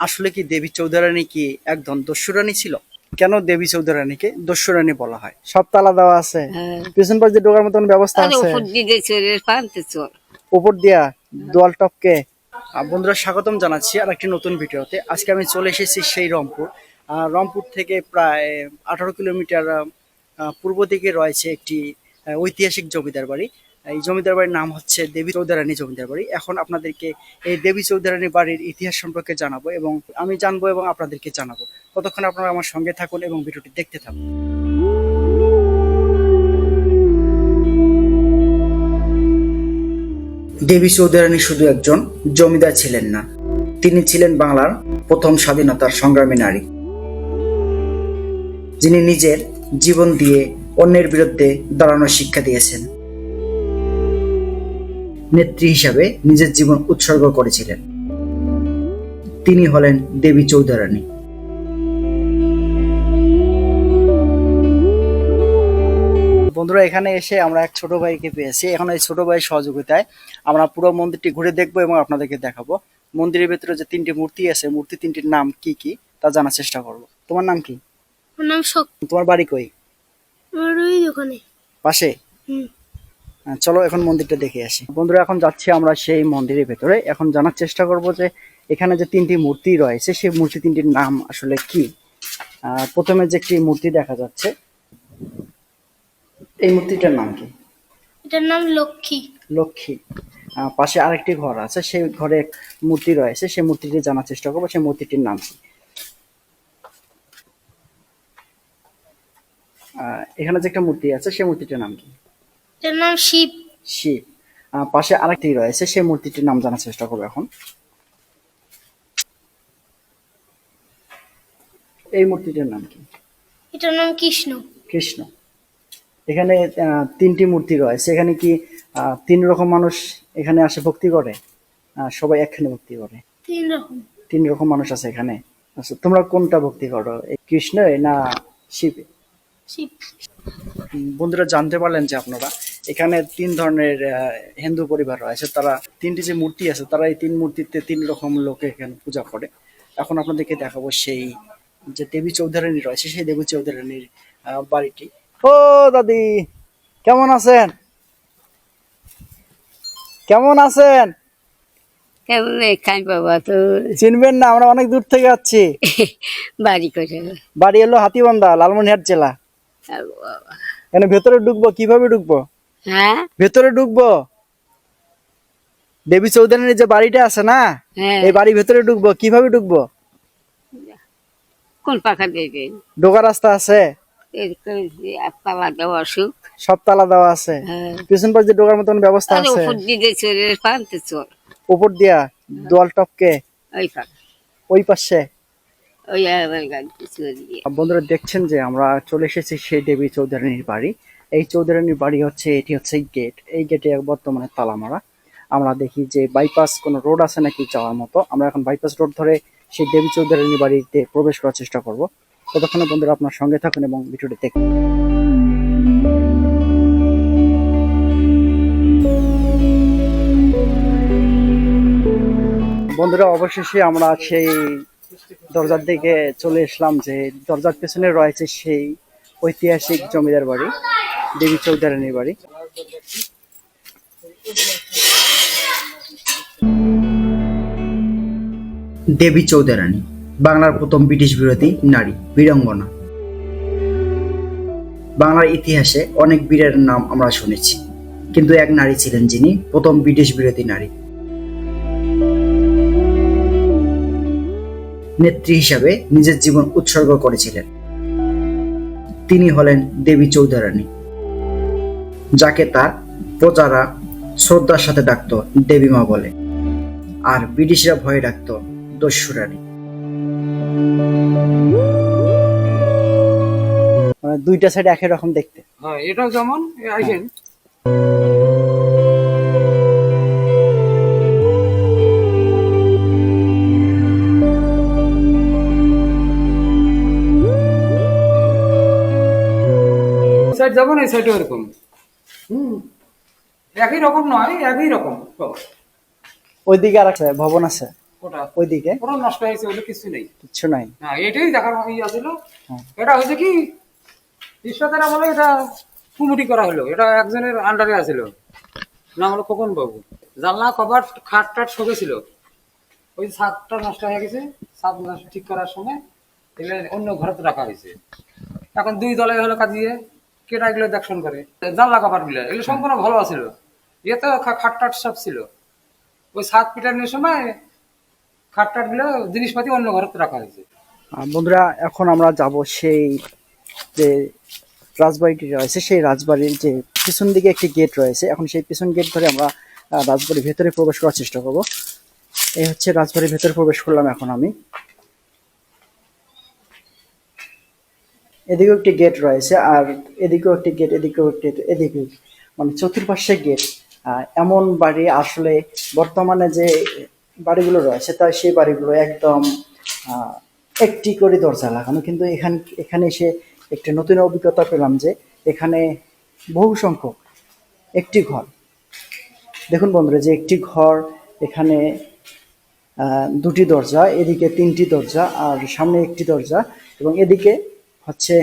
আসলে কি দেবী চৌধুরানী কি একজন দস্যুরানী ছিল? কেন দেবী চৌধুরানীকে দস্যুরানী বলা হয়? সব তালা দেওয়া আছে। হ্যাঁ। পিছন পাশ দিয়ে ঢোকার মতন ব্যবস্থা আছে। উপর দিকে চোরের পান্তে চোর উপর দিয়া দোয়াল টপকে। বন্ধুরা স্বাগতম জানাচ্ছি আর একটি নতুন ভিডিওতে। আজকে আমি চলে এসেছি সেই রংপুর। আহ, রংপুর থেকে প্রায় আঠারো কিলোমিটার পূর্ব দিকে রয়েছে একটি আহ, ঐতিহাসিক জমিদার বাড়ি। এই জমিদার বাড়ির নাম হচ্ছে দেবী চৌধুরানী জমিদার বাড়ি। এখন আপনাদেরকে এই দেবী চৌধুরানী বাড়ির ইতিহাস সম্পর্কে জানাব এবং আমি জানব এবং আপনাদেরকে জানাব। ততক্ষণ আপনারা আমার সঙ্গে থাকুন এবং ভিডিওটি দেখতে থাকুন। দেবী চৌধুরানী শুধু একজন জমিদার ছিলেন না, তিনি ছিলেন বাংলার প্রথম স্বাধীনতার সংগ্রামী নারী। যিনি নিজের জীবন দিয়ে অন্যের বিরুদ্ধে দাঁড়ানোর শিক্ষা দিয়েছেন। নেত্রী হিসাবে নিজের জীবন উৎসর্গ করেছিলেন। তিনি হলেন দেবী চৌধুরানী। বন্ধুরা এখানে এসে আমরা এক ছোট ভাইকে পেয়েছি। এখন এই ছোট ভাইয়ের সহযোগিতায় আমরা পুরো মন্দিরটি ঘুরে দেখব এবং আপনাদেরকে দেখাবো। মন্দিরের ভেতরে যে তিনটি মূর্তি আছে মূর্তি তিনটির নাম কি কি তা জানার চেষ্টা করব। তোমার নাম কি? নাম তোমার বাড়ি কই? আমার ওই দোকানে। পাশে? হুম। চলো এখন মন্দিরটা দেখে আসি। বন্ধুরা এখন যাচ্ছি আমরা সেই মন্দিরের ভেতরে। এখন জানার চেষ্টা করব যে এখানে যে তিনটি মূর্তি রয়েছে সেই মূর্তি তিনটির নাম আসলে কি? প্রথমে যে একটি মূর্তি দেখা যাচ্ছে এই মূর্তিটার নাম কি? এটার নাম লক্ষ্মী। লক্ষ্মী। পাশে আরেকটি ঘর আছে সেই ঘরে মূর্তি রয়েছে সেই মূর্তিটি জানার চেষ্টা করব সেই মূর্তিটির নাম কি। আহ, এখানে যে একটা মূর্তি আছে সেই মূর্তিটার নাম কি? এটার নাম শিব। শিব। পাশে আরেকটি রয়েছে সেই মূর্তিটির নাম জানার চেষ্টা করব এখন। এই মূর্তিটির নাম কি? এটার নাম কৃষ্ণ। কৃষ্ণ। এখানে তিনটি মূর্তি রয়েছে। এখানে কি তিন রকম মানুষ এখানে আসে ভক্তি করে? সবাই একখানে ভক্তি করে? তিন রকম। তিন রকম মানুষ আছে এখানে। আচ্ছা তোমরা কোনটা ভক্তি করো? কৃষ্ণ না শিবে? শিব। বন্ধুরা জানতে পারলেন যে আপনারা এখানে তিন ধরনের হিন্দু পরিবার রয়েছে। তারা তিনটি যে মূর্তি আছে তারা এই তিন মূর্তিতে তিন রকম লোকে এখানে পূজা করে। এখন আপনাদেরকে দেখাবো সেই যে দেবী চৌধুরানী রয়েছে সেই দেবী চৌধুরানীর বাড়িটি। ও দাদি কেমন আছেন? কেমন আছেন? কেমন খাই বাবা তো চিনবেন না আমরা অনেক দূর থেকে যাচ্ছি বাড়ি করে। বাড়ি এলো হাতিবান্ধা জেলা। এখানে ভেতরে ঢুকবো কীভাবে ঢুকবো? হ্যাঁ? ভেতরে ঢুকবো। দেবী চৌধুরানীর যে বাড়িটা আছে না হ্যাঁ। এই বাড়ির ভেতরে ঢুকবো। কীভাবে ঢুকবো? কোন পাখা দেবেন ঢোকার রাস্তা আছে। এরকম দেওয়া অসুখ। সব তালা দেওয়া আছে। হ্যাঁ। পিছন পাশ দিয়ে ঢোকার মতন ব্যবস্থা আছে। উপর দিকে চোরের পান্তে চোর উপর দিয়া দোয়াল টপকে। ওই পাশে। ওই দিয়ে বন্ধুরা দেখছেন যে আমরা চলে এসেছি সেই দেবী চৌধুরানীর বাড়ি। এই চৌধুরানীর বাড়ি হচ্ছে, এটি হচ্ছে গেট এই গেটে বর্তমানে তালা মারা আমরা দেখি যে বাইপাস কোনো রোড আছে নাকি যাওয়ার মতো। আমরা এখন বাইপাস রোড ধরে সেই দেবী চৌধুরানীর বাড়িতে প্রবেশ করার চেষ্টা করব। ততক্ষণে বন্ধুরা আপনার সঙ্গে থাকুন এবং ভিডিওটি দেখুন। বন্ধুরা, অবশেষে আমরা সেই দরজার দিকে চলে এসলাম যে দরজার পেছনে রয়েছে সেই ঐতিহাসিক জমিদার বাড়ি। দেবী চৌধুরানীর বাড়ি। দেবী চৌধুরানী, বাংলার প্রথম ব্রিটিশ বিরোধী নারী, বীরাঙ্গনা। বাংলার ইতিহাসে অনেক বীরের নাম আমরা শুনেছি, কিন্তু এক নারী ছিলেন যিনি প্রথম ব্রিটিশ বিরোধী নারী। নেত্রী হিসাবে নিজের জীবন উৎসর্গ করেছিলেন। তিনি হলেন দেবী চৌধুরানী। যাকে তার প্রজারা শ্রদ্ধার সাথে ডাকত দেবী মা বলে। আর ব্রিটিশরা ভয়ে ডাকত দস্যুরানী মানে দুইটা সাইড একই রকম দেখতে। হ্যাঁ এটাও যেমন এ আসেন সাইড যেমন এই সাইডও এরকম। হুম। একই রকম নয় একই রকম। ওইদিকে আর একটা ভবন আছে। ওটা ওইদিকে। পুরো নষ্ট হয়েছে ওগুলো কিছু নেই। কিচ্ছু নাই। না এটাই দেখার ইয়ে ছিল হ্যাঁ। এটা হয়েছে কি ঈশ্বরেরা বলে এটা কুমুটি করা হলো। এটা একজনের আন্ডারে আছিল। নাম হলো খোকন বাবু জানলা কভার খাট টাট সবেছিল ওই ছাদটা নষ্ট হয়ে গেছে। ছাদ ঠিক করার সময় এগুলো অন্য ঘরে রাখা হয়েছে। এখন দুই দলে হলো কাজিয়ে কেটা এগুলো দেখশন করে। জানলা কভারগুলো এগুলো সম্পূর্ণ ভালো আছিল। ইয়ে তো খা- খাট টাট সব ছিল। ওই ছাদ পিটানোর সময় খাট টাটগুলো জিনিসপাতি অন্য ঘরে রাখা হয়েছে। বন্ধুরা, এখন আমরা যাব সেই যে রাজবাড়িটি রয়েছে, সেই রাজবাড়ির যে পিছন দিকে একটি গেট রয়েছে। এখন সেই পিছন গেট ধরে আমরা রাজবাড়ির ভেতরে প্রবেশ করার চেষ্টা করব। এই হচ্ছে রাজবাড়ির ভেতরে প্রবেশ করলাম এখন আমি। এদিকেও একটি গেট রয়েছে, আর এদিকেও একটি গেট এদিকেও একটি এদিকে মানে চতুর্পাশে গেট এমন বাড়ি আসলে বর্তমানে যে বাড়িগুলো রয়েছে, তাই সেই বাড়িগুলো একদম একটি করে দরজা লাগানো। কিন্তু এখান, এখানে এসে একটি নতুন অভিজ্ঞতা পেলাম যে এখানে বহু সংখ্যক একটি ঘর। দেখুন বন্ধুরা, যে একটি ঘর, এখানে দুটি দরজা, এদিকে তিনটি দরজা, আর সামনে একটি দরজা, এবং এদিকে হচ্ছে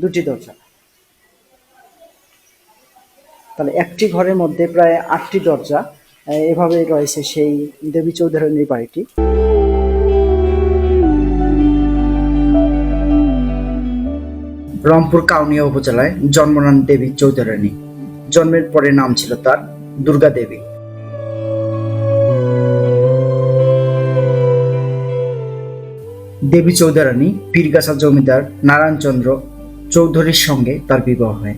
দুটি দরজা। তাহলে একটি ঘরের মধ্যে প্রায় আটটি দরজা এভাবে রয়েছে সেই দেবী চৌধুরানীর বাড়িটি। রংপুর কাউনিয়া উপজেলায় জন্ম নেন দেবী চৌধুরানী। জন্মের পরে নাম ছিল তার দুর্গা দেবী। দেবী চৌধুরানী, পীরগাছা জমিদার নারায়ণচন্দ্র চৌধুরীর সঙ্গে তার বিবাহ হয়।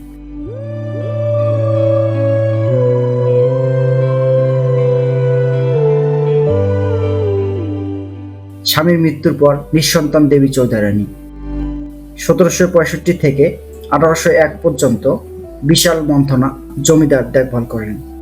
স্বামীর মৃত্যুর পর নিঃসন্তান দেবী চৌধুরানী। সতেরোশো পঁয়ষট্টি থেকে আঠারোশো এক পর্যন্ত বিশাল মন্থনা জমিদার দেখভাল করেন।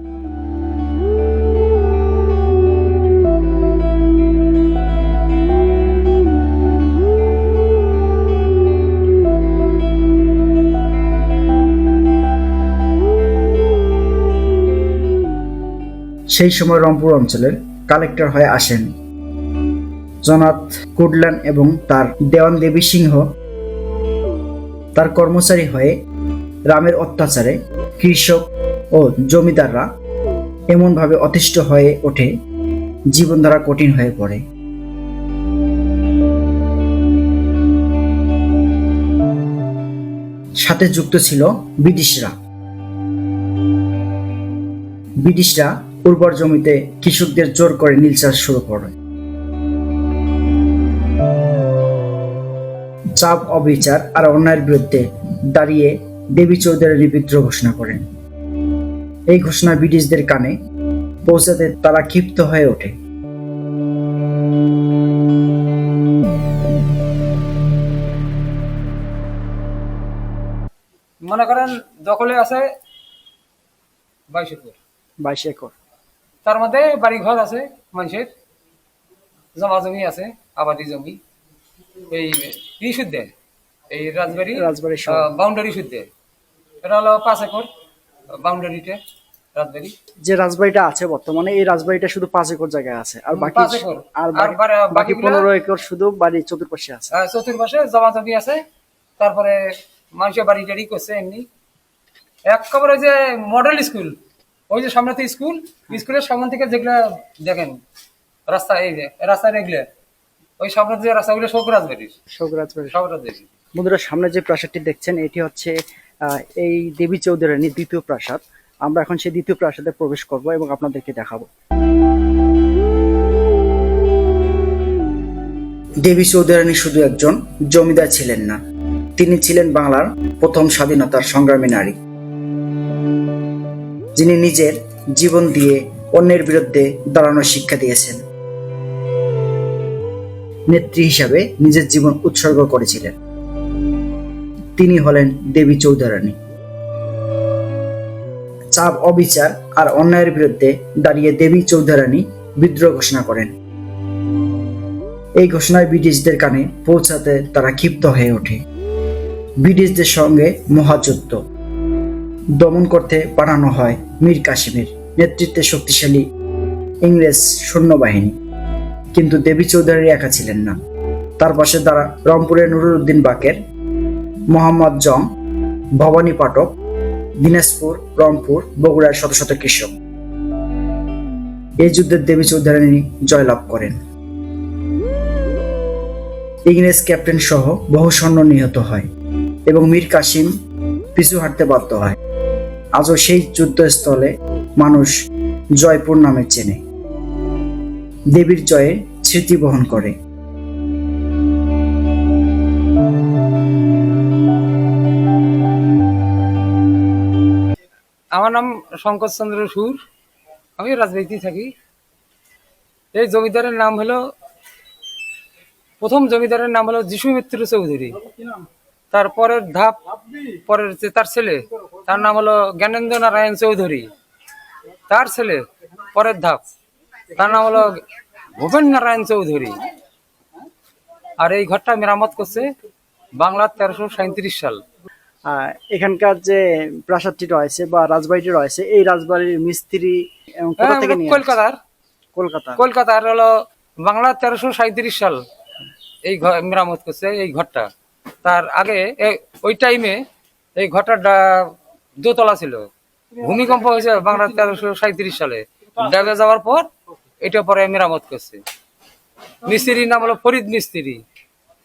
সেই সময় রংপুর অঞ্চলের কালেক্টর হয়ে আসেন। জনাত কুডল্যান্ড এবং তার দেওয়ান দেবী সিংহ তার কর্মচারী হয়ে রামের অত্যাচারে কৃষক ও জমিদাররা এমনভাবে অতিষ্ঠ হয়ে ওঠে জীবনধারা কঠিন হয়ে পড়ে। সাথে যুক্ত ছিল ব্রিটিশরা। ব্রিটিশরা উর্বর জমিতে কৃষকদের জোর করে নীল চাষ শুরু করে। চাপ অবিচার আর অন্যায়ের বিরুদ্ধে দাঁড়িয়ে দেবী চৌধুরী বিদ্রোহ ঘোষণা করেন। এই ঘোষণা ব্রিটিশদের কানে পৌঁছাতে তারা ক্ষিপ্ত হয়ে ওঠে। মনে করেন দখলে আছে বাইশ একর। বাইশ একর। তার মধ্যে বাড়ি ঘর আছে মানুষের জমা জমি আছে আবাদি জমি। এই ই সুদ্ধে এই রাজবাড়ি রাজবাড়ির সব। বাউন্ডারি সুদ্ধে এটা হলো পাঁচ একর বাউন্ডারিতে রাজবাড়ি। যে রাজবাড়িটা আছে বর্তমানে এই রাজবাড়িটা শুধু পাঁচ একর জায়গায় আছে। আর বাকি আর বাকি- পনেরো একর শুধু বাড়ির চতুর্পাশে আছে। আহ, চতুর্পাশে জমা জমি আছে। তারপরে মানুষের বাড়ি টাড়ি করছে এমনি। এক একেবারে যে মডেল স্কুল ওই যে সামনে তো স্কুল স্কুলের সামনে থেকে যেগুলা দেখেন রাস্তা এই যে রাস্তার এগুলো ওই সামনে যে রাস্তাগুলো সব রাজবাড়ির শোক রাজবাড়ি সব রাজবাড়ি বন্ধুরা সামনে যে প্রাসাদটি দেখছেন এটি হচ্ছে এই দেবী চৌধুরানীর দ্বিতীয় প্রাসাদ। আমরা এখন সেই দ্বিতীয় প্রাসাদে প্রবেশ করব এবং আপনাদেরকে দেখাবো। দেবী চৌধুরানী শুধু একজন জমিদার ছিলেন না তিনি ছিলেন বাংলার প্রথম স্বাধীনতার সংগ্রামী নারী। যিনি নিজের জীবন দিয়ে অন্যের বিরুদ্ধে দাঁড়ানোর শিক্ষা দিয়েছেন। নেত্রী হিসাবে নিজের জীবন উৎসর্গ করেছিলেন। তিনি হলেন দেবী চৌধুরানী। চাপ, অবিচার আর অন্যায়ের বিরুদ্ধে দাঁড়িয়ে দেবী চৌধুরানী বিদ্রোহ ঘোষণা করেন। এই ঘোষণায় ব্রিটিশদের কানে পৌঁছাতে তারা ক্ষিপ্ত হয়ে ওঠে। ব্রিটিশদের সঙ্গে মহাযুদ্ধ। দমন করতে পাঠানো হয় মীর কাশিমের নেতৃত্বে শক্তিশালী ইংরেজ সৈন্যবাহিনী। কিন্তু দেবী চৌধুরী একা ছিলেন না। তার পাশে তারা রংপুরের নুরুল উদ্দিন বাকের, মোহাম্মদ জং, ভবানী পাঠক, দিনাজপুর, রংপুর, বগুড়ার শত শত কৃষক। এই যুদ্ধের দেবী চৌধুরানী জয়লাভ করেন। ইংরেজ ক্যাপ্টেন সহ বহু সৈন্য নিহত হয় এবং মীর কাসিম পিছু হাঁটতে বাধ্য হয়। আজও সেই যুদ্ধস্থলে মানুষ জয়পুর নামে চেনে। দেবীর জয়ে স্মৃতি বহন করে। আমার নাম শঙ্কর চন্দ্র সুর। আমি রাজনীতি থাকি। এই জমিদারের নাম হলো, প্রথম জমিদারের নাম হলো যিশু মিত্র চৌধুরী। তারপরের ধাপ, পরের যে তার ছেলে তার নাম হলো জ্ঞানেন্দ্র নারায়ণ চৌধুরী। তার ছেলে পরের ধাপ তার নাম হলো ভূপেন নারায়ণ চৌধুরী। আর এই ঘরটা মেরামত করছে বাংলার তেরোশো সাঁত্রিশ সাল। এখানকার যে প্রাসাদটি রয়েছে বা রাজবাড়িটি রয়েছে এই রাজবাড়ির মিস্ত্রি হ্যাঁ? কলকাতার। কলকাতা। কলকাতার হলো বাংলা তেরোশো সাঁত্রিশ সাল এই ঘর মেরামত করছে এই ঘরটা। তার আগে ওই টাইমে এই ঘরটা দোতলা ছিল। ভূমিকম্প হয়েছে বাংলা তেরোশো সাঁত্রিশ সালে। ডেবে যাওয়ার পর এটা পরে মেরামত করছে। মিস্ত্রির নাম হলো ফরিদ মিস্ত্রি,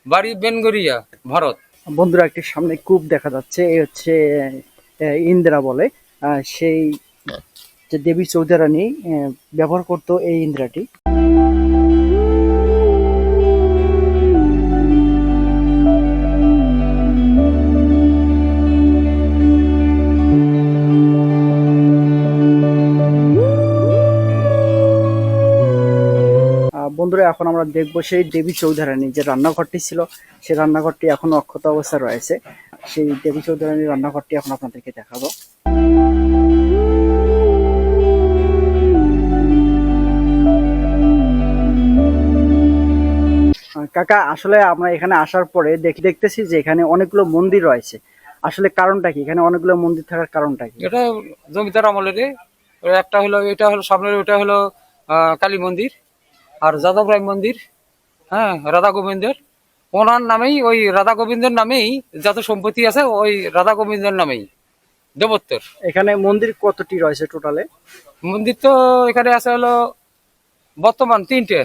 বাড়ি বেনগরিয়া ভারত। বন্ধুরা, একটি সামনে কূপ দেখা যাচ্ছে, এই হচ্ছে ইন্দিরা বলে। সেই যে দেবী চৌধুরানী ব্যবহার করতো এই ইন্দিরাটি। বন্ধুরা, এখন আমরা দেখব সেই দেবী চৌধুরানী যে রান্নাঘরটি ছিল, সেই রান্নাঘরটি এখনও অক্ষত অবস্থা রয়েছে। সেই দেবী চৌধুরানীর রান্নাঘরটি এখন আপনাদেরকে দেখাবো। কাকা, আসলে আমরা এখানে আসার পরে দেখ- দেখতেছি যে এখানে অনেকগুলো মন্দির রয়েছে। আসলে কারণটা কি? এখানে অনেকগুলো মন্দির থাকার কারণটা কি? এটা জমিদার আমলের একটা হলো, এটা হলো সামনের ওটা হলো কালী মন্দির। আর যাদব রায় মন্দির হ্যাঁ রাধা গোবিন্দের। ওনার নামেই ওই রাধা গোবিন্দের নামেই যত সম্পত্তি আছে ওই রাধা গোবিন্দের নামেই। দেবোত্তর। এখানে মন্দির কতটি রয়েছে টোটালে? মন্দির তো এখানে আছে হলো বর্তমান তিনটে।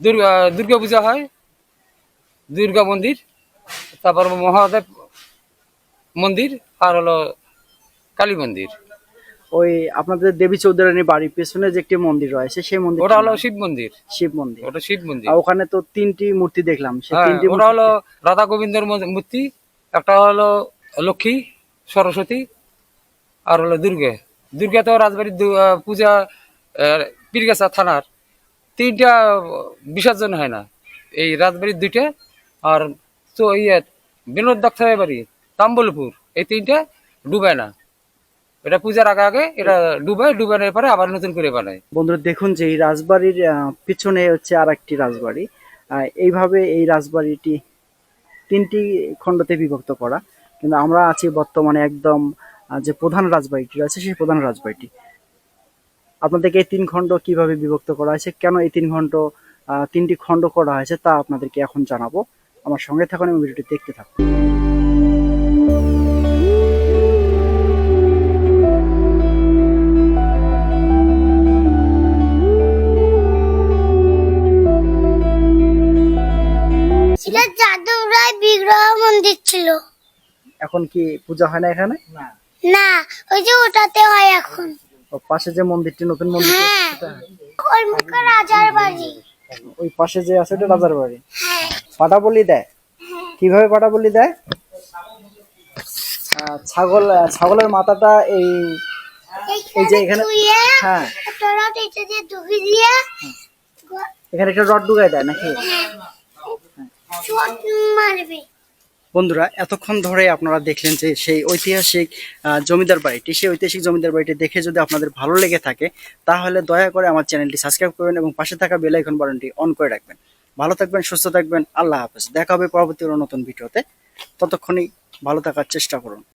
দুর্গা দুর্গা পূজা হয় দুর্গা মন্দির তারপর মহাদেব মন্দির আর হলো কালী মন্দির। ওই আপনাদের দেবী চৌধুরানীর বাড়ির পেছনে যে একটি মন্দির রয়েছে সেই মন্দির ওটা হলো শিব মন্দির। শিব মন্দির। ওটা শিব মন্দির। ওখানে তো তিনটি মূর্তি দেখলাম সেই হ্যাঁ, তিনটি ওটা হলো রাধা গোবিন্দের মূর্তি একটা হলো লক্ষ্মী সরস্বতী আর হলো দুর্গে। দুর্গা তো রাজবাড়ির পূজা পীরগাছা থানার। তিনটা বিসর্জন হয় না এই রাজবাড়ির দুইটা। আর তো ইয়ে বিনোদ ডাক্তারের বাড়ি তাম্বলপুর এই তিনটা ডুবে না। এটা পূজার আগে আগে এটা ডুবে ডুবানোর পরে আবার নতুন করে বানায়। বন্ধুরা, দেখুন যে এই রাজবাড়ির পিছনে হচ্ছে আর একটি রাজবাড়ি এইভাবে এই রাজবাড়িটি তিনটি খণ্ডতে বিভক্ত করা। কিন্তু আমরা আছি বর্তমানে একদম যে প্রধান রাজবাড়িটি রয়েছে, সেই প্রধান রাজবাড়িটি। আপনাদেরকে এই তিন খণ্ড কীভাবে বিভক্ত করা হয়েছে, কেন এই তিন খণ্ড তিনটি খণ্ড করা হয়েছে তা আপনাদেরকে এখন জানাব। আমার সঙ্গে থাকুন এবং ভিডিওটি দেখতে থাকুন। বিগ্রহ মন্দির ছিল এখন কি পূজা হয় না এখানে? না। ওই যে ওটাতে হয় এখন। পাশে যে মন্দিরটি নতুন মন্দির হ্যাঁ ওই রাজার বাড়ি। ওই পাশে যে আছে ওটা রাজার বাড়ি? হ্যাঁ। পাটা বলি দেয়? কীভাবে পাটা বলি দেয়? ছাগল ছাগলের মাথাটা এই এই যে এখানে হ্যাঁ। এখানে একটা রড ঢুকাই দেয় নাকি? মারবে। বন্ধুরা, এতক্ষণ ধরে আপনারা দেখলেন যে সেই ঐতিহাসিক জমিদার বাড়িটি, সেই ঐতিহাসিক জমিদার বাড়িটি দেখে যদি আপনাদের ভালো লেগে থাকে, তাহলে দয়া করে আমার চ্যানেলটি সাবস্ক্রাইব করবেন এবং পাশে থাকা বেল আইকন বাটনটি অন করে রাখবেন। ভালো থাকবেন, সুস্থ থাকবেন, আল্লাহ হাফেজ। দেখা হবে পরবর্তী নতুন ভিডিওতে। ততক্ষণই ভালো থাকার চেষ্টা করুন।